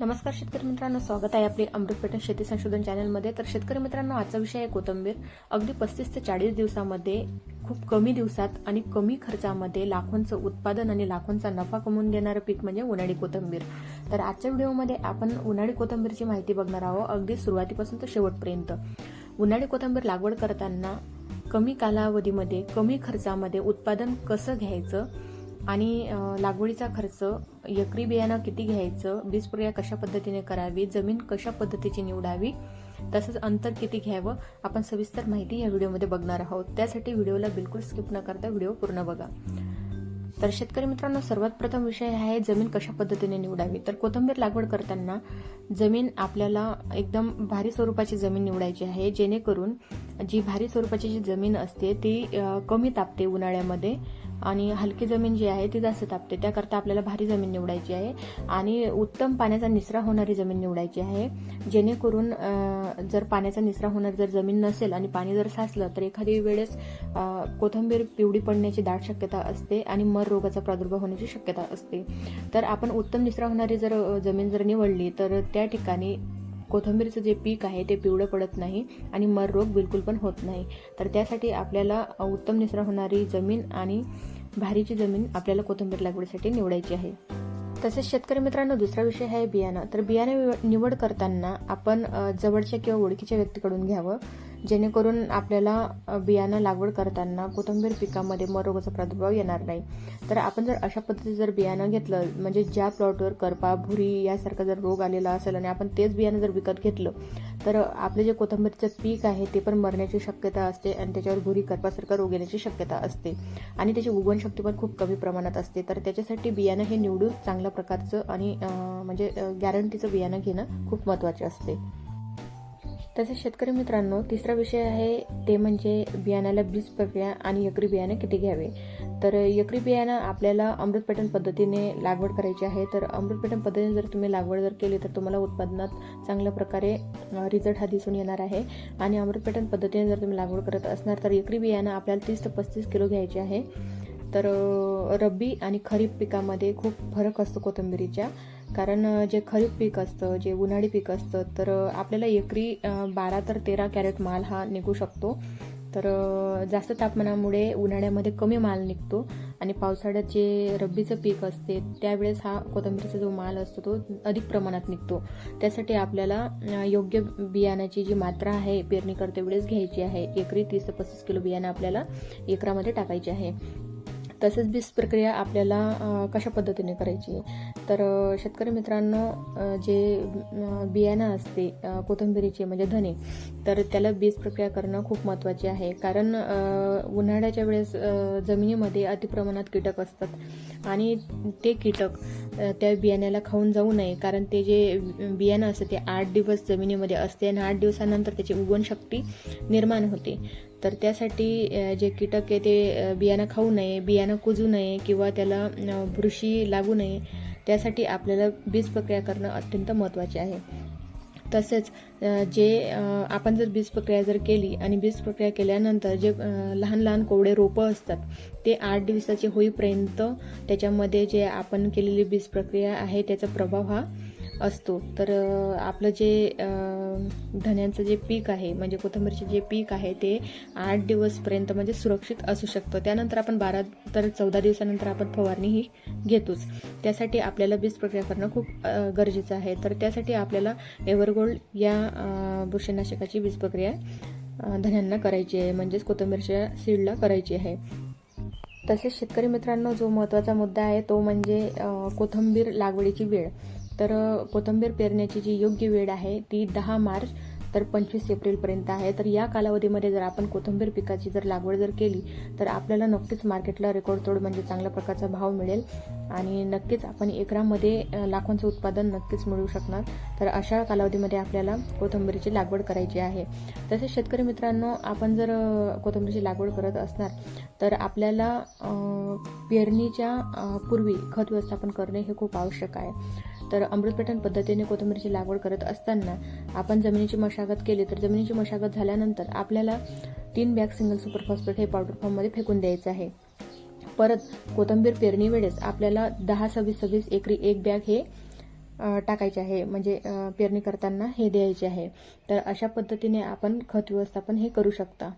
नमस्कार शेतकरी मित्रांनो स्वागत आहे आपले अमृत शेती संशोधन चॅनलमध्ये. तर शेतकरी मित्रांनो आजचा विषय आहे कोथंबीर. अगदी पस्तीस ते चाळीस दिवसामध्ये खूप कमी दिवसात आणि कमी खर्चामध्ये लाखोंचं उत्पादन आणि लाखोंचा नफा कमवून देणारं पीक म्हणजे उन्हाळी कोथंबीर. तर आजच्या व्हिडिओमध्ये आपण उन्हाळी कोथंबीरची माहिती बघणार आहोत. अगदी सुरुवातीपासून तर शेवटपर्यंत. उन्हाळी कोथंबीर लागवड करताना कमी कालावधीमध्ये कमी खर्चामध्ये उत्पादन कसं घ्यायचं? आणि लागवडीचा खर्च एकरी बियाणं किती घ्यायचं बीजप्रक्रिया कशा पद्धतीने करावी जमीन कशा पद्धतीची निवडावी तसंच अंतर किती घ्यावं आपण सविस्तर माहिती या व्हिडिओमध्ये बघणार आहोत. त्यासाठी व्हिडिओला बिलकुल स्किप न करता व्हिडिओ पूर्ण बघा. तर शेतकरी मित्रांनो सर्वात प्रथम विषय आहे जमीन कशा पद्धतीने निवडावी. तर कोथिंबीर लागवड करताना जमीन आपल्याला एकदम भारी स्वरूपाची जमीन निवडायची आहे. जेणेकरून जी भारी स्वरूपाची जी जमीन असते ती कमी तापते उन्हाळ्यामध्ये. आणि हलकी जमीन जी आहे ती जास्त तापते. त्याकरता आपल्याला भारी जमीन निवडायची आहे. आणि उत्तम पाण्याचा निचरा होणारी जमीन निवडायची आहे. जेणेकरून जर पाण्याचा निचरा होणारी जर जमीन नसेल आणि पाणी जर साचलं तर एखादी वेळेस कोथंबीर कोथिंबीर पिवळी पडण्याची दाट शक्यता असते आणि मर रोगाचा प्रादुर्भाव होण्याची शक्यता असते. तर आपण उत्तम निचरा होणारी जर जमीन जर निवडली तर त्या ठिकाणी कोथिंबीरचं जे पीक आहे ते पिवळं पडत नाही आणि मर रोग बिलकुल पण होत नाही. तर त्यासाठी आपल्याला उत्तम निसरा होणारी जमीन आणि भारीची जमीन आपल्याला कोथिंबीर लागवडीसाठी निवडायची आहे. तसेच शेतकरी मित्रांनो दुसरा विषय आहे बियाणं. तर बियाणं निव- निवड करताना आपण जवळच्या किंवा ओळखीच्या व्यक्तीकडून घ्यावं. जेणेकरून आपल्याला बियाणं लागवड करताना कोथिंबीर पिकामध्ये मर रोगाचा प्रादुर्भाव येणार नाही. तर आपण जर अशा पद्धतीचं जर बियाणं घेतलं म्हणजे ज्या प्लॉटवर करपा भुरी यासारखा जर रोग आलेला असेल आणि आपण तेच बियाणं जर विकत घेतलं तर आपले जे कोथंबीरचं पीक आहे ते पण मरण्याची शक्यता असते आणि त्याच्यावर भुरी करपासारखा रोग येण्याची शक्यता असते. आणि त्याची उगवण शक्ती पण खूप कमी प्रमाणात असते. तर त्याच्यासाठी बियाणं हे निवडून चांगल्या प्रकारचं आणि म्हणजे गॅरंटीचं बियाणं घेणं खूप महत्त्वाचे असते. तसेच शेतकरी मित्रांनो तिसरा विषय आहे ते म्हणजे बियाण्याला बीज प्रक्रिया आणि एकरी बियाणं किती घ्यावे? तर एकरी बियाणं आपल्याला अमृत पॅटर्न पद्धतीने लागवड करायची आहे. तर अमृत पॅटर्न पद्धतीने जर तुम्ही लागवड जर केली तर तुम्हाला उत्पादनात चांगल्या प्रकारे रिझल्ट हा दिसून येणार आहे. आणि अमृत पॅटर्न पद्धतीने जर तुम्ही लागवड करत असणार तर एकरी बियाणं आपल्याला तीस ते पस्तीस किलो घ्यायचे आहे. तर रब्बी आणि खरीप पिकामध्ये खूप फरक असतो कोथिंबिरीच्या कारण जे खरीप पीक असतं जे उन्हाळी पीक असतं तर आपल्याला एकरी बारा तर तेरा कॅरेट माल हा निघू शकतो. तर जास्त तापमानामुळे उन्हाळ्यामध्ये कमी माल निघतो आणि पावसाळ्यात जे रब्बीचं पीक असते त्यावेळेस हा कोथंबीरचा जो माल असतो तो अधिक प्रमाणात निघतो. त्यासाठी आपल्याला योग्य बियाण्याची जी मात्रा आहे पेरणी करते वेळेस घ्यायची आहे. एकरी तीस ते पस्तीस किलो बियाणं आपल्याला एकरामध्ये टाकायचे आहे. तसेच बीज प्रक्रिया आपल्याला कशा पद्धतीने करायची? तर शेतकरी मित्रांनो जे बियाणं असते कोथिंबिरीचे म्हणजे धने तर त्याला बीज प्रक्रिया करणं खूप महत्त्वाचे आहे. कारण उन्हाळ्याच्या वेळेस जमिनीमध्ये अतिप्रमाणात कीटक असतात. आणि ते कीटक त्या बियाण्याला खाऊन जाऊ नये. कारण ते जे बियाणं असतं ते आठ दिवस जमिनीमध्ये असते आणि आठ दिवसानंतर त्याची उगवण शक्ती निर्माण होते. तर त्यासाठी जे कीटक आहे ते बियाणं खाऊ नये बियाणं कुजू नये किंवा त्याला बुरशी लागू नये. त्यासाठी आपल्याला बीज प्रक्रिया करणं अत्यंत महत्त्वाचे आहे. तसेच जे आपण जर बीज प्रक्रिया जर केली आणि बीज प्रक्रिया केल्यानंतर जे लहान लहान कोवडे रोपं असतात ते आठ दिवसाचे होईपर्यंत त्याच्यामध्ये जे आपण केलेली बीज प्रक्रिया आहे त्याचा प्रभाव हा असतो. तर आपलं जे धन्यांचं जे पीक आहे म्हणजे कोथिंबीरचे जे पीक आहे ते आठ दिवसपर्यंत म्हणजे सुरक्षित असू शकतं. त्यानंतर आपण बारा तर चौदा दिवसानंतर आपण फवारणी ही घेतोच. त्यासाठी आपल्याला बीज प्रक्रिया करणं खूप गरजेचं आहे. तर त्यासाठी आपल्याला एव्हरगोल्ड या बुरशीनाशकाची बीज प्रक्रिया धन्यांना करायची आहे. म्हणजेच कोथिंबीरच्या सीडला करायची आहे. तसेच शेतकरी मित्रांनो जो महत्त्वाचा मुद्दा आहे तो म्हणजे कोथिंबीर लागवडीची वेळ. तर कोथंबीर कोथिंबीर पेरण्याची जी योग्य वेळ आहे ती दहा मार्च तर पंचवीस एप्रिलपर्यंत आहे. तर या कालावधीमध्ये जर आपण कोथिंबीर पिकाची जर लागवड जर केली तर आपल्याला नक्कीच मार्केटला रेकॉर्ड तोड म्हणजे चांगल्या प्रकारचा भाव मिळेल आणि नक्कीच आपण एकरामध्ये लाखोंचं उत्पादन नक्कीच मिळू शकणार. तर अशा कालावधीमध्ये आपल्याला कोथिंबीरीची लागवड करायची आहे. तसेच शेतकरी मित्रांनो आपण जर कोथिंबीरीची लागवड करत असणार तर आपल्याला पेरणीच्या पूर्वी खत व्यवस्थापन करणे हे खूप आवश्यक आहे. तर अमृतपेटन पद्धतीने कोथिंबीरीची लागवड करत असताना आपण जमिनीची मशागत केली तर जमिनीची मशागत झाल्यानंतर आपल्याला तीन बॅग सिंगल सुपर फॉस्फेट हे पावडर फॉर्ममध्ये फेकून द्यायचं आहे. परत कोथिंबीर पेरणी वेळेस आपल्याला दहा सव्वीस सव्वीस एकरी एक बॅग हे टाकायचे आहे. म्हणजे पेरणी करताना हे द्यायचे आहे. तर अशा पद्धतीने आपण खत व्यवस्थापन हे करू शकता.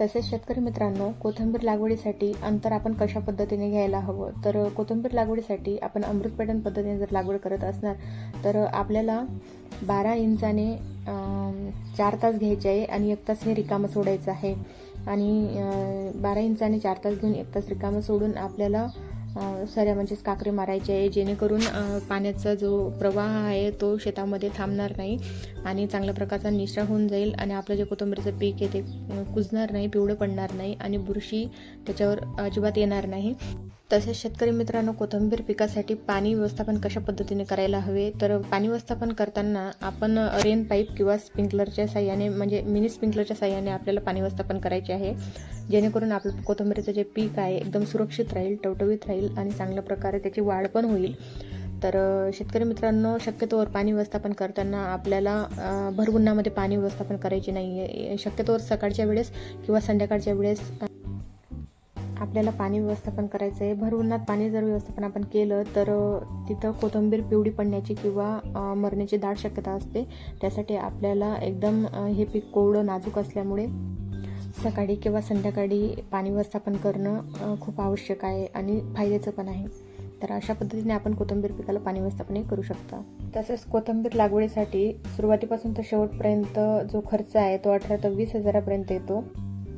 तसेच शेतकरी मित्रांनो कोथिंबीर लागवडीसाठी अंतर आपण कशा पद्धतीने घ्यायला हवं? तर कोथिंबीर लागवडीसाठी आपण अमृत पॅटर्न पद्धतीने जर लागवड करत असणार तर आपल्याला बारा इंचाने चार तास घ्यायचे आहे आणि एक तास हे रिकामं सोडायचं आहे. आणि बारा इंचाने चार तास घेऊन एक तास रिकामं सोडून आपल्याला सऱ्या म्हणजेच काकरे मारायचे आहे जेणेकरून पाण्याचा जो प्रवाह आहे तो शेतामध्ये थांबणार नाही आणि चांगल्या प्रकारचा निचरा होऊन जाईल आणि आपलं जे कोथिंबीरचं पीक आहे ते कुजणार नाही पिवळं पडणार नाही आणि बुरशी त्याच्यावर अजिबात येणार नाही. तसेच शेतकरी मित्रांनो कोथिंबीर पिकासाठी पाणी व्यवस्थापन कशा पद्धतीने करायला हवे? तर पाणी व्यवस्थापन करताना आपण रेन पाईप किंवा स्प्रिंकलरच्या साह्याने म्हणजे मिनी स्प्रिंकलरच्या साह्याने आपल्याला पाणी व्यवस्थापन करायचे आहे. जेणेकरून आपलं कोथिंबीरीचं जे पीक आहे एकदम सुरक्षित राहील टवटवीत राहील आणि चांगल्या प्रकारे त्याची वाढ पण होईल. तर शेतकरी मित्रांनो शक्यतोवर पाणी व्यवस्थापन करताना आपल्याला भरगुन्नामध्ये पाणी व्यवस्थापन करायचे नाही आहे शक्यतोवर सकाळच्या वेळेस किंवा संध्याकाळच्या वेळेस आपल्याला पाणी व्यवस्थापन करायचं आहे भर उन्हात पाणी जर व्यवस्थापन आपण केलं तर तिथं कोथिंबीर पिवळी पडण्याची किंवा मरण्याची दाट शक्यता असते. त्यासाठी आपल्याला एकदम हे पीक कोवळं नाजूक असल्यामुळे सकाळी किंवा संध्याकाळी पाणी व्यवस्थापन करणं खूप आवश्यक आहे आणि फायद्याचं पण आहे. तर अशा पद्धतीने आपण कोथिंबीर पिकाला पाणी व्यवस्थापनही करू शकता. तसेच कोथिंबीर लागवडीसाठी सुरुवातीपासून तर शेवटपर्यंत जो खर्च आहे तो अठरा ते वीस हजारापर्यंत येतो.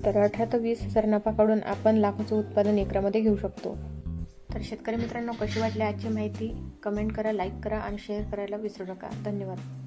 तर अठरा ते वीस हजार नफा काढून आपण लाखोचं उत्पादन एकरामध्ये घेऊ शकतो. तर शेतकरी मित्रांनो कशी वाटली आजची माहिती? कमेंट करा लाईक करा आणि शेअर करायला विसरू नका. धन्यवाद.